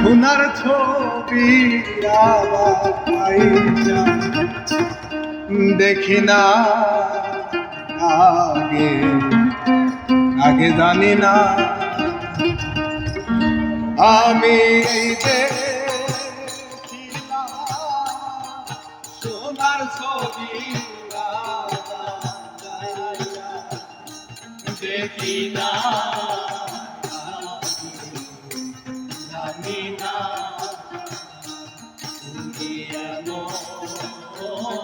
সোনার ছবি দেখি না আগে আগে জানি না। আমি সোনার ছবি দেখি না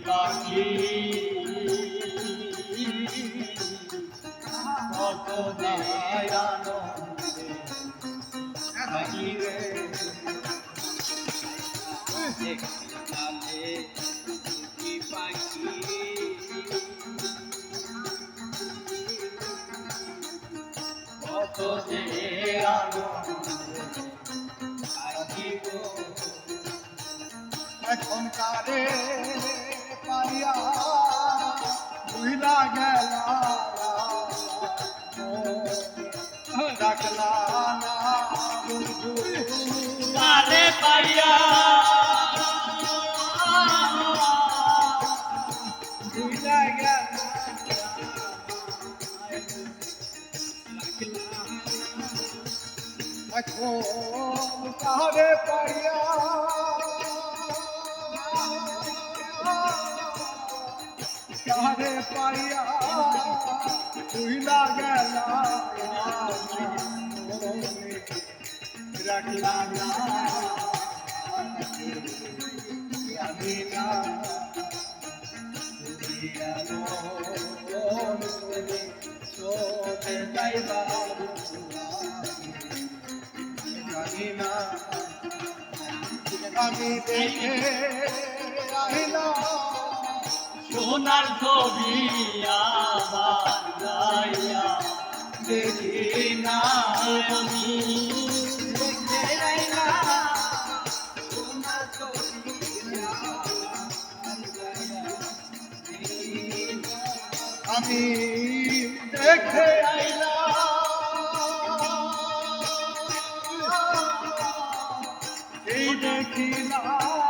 দুটি কত আনন্দে থাকি রে একসাথে দুটি পাখি কত যে আনন্দে থাকি গো এখন কারে পাইয়া ভুইলা গেলা ডাকলা না বন্ধু কালে পাইয়া ভুইলা কারে পাইয়া ভুইলা গেলা। রাখলা না। আমি না। আমি দেখে সোনার ছবি আবার গাইয়া দেখি না আমি। আমি দেখে আইলাম এই দেখিলাম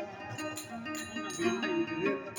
家园。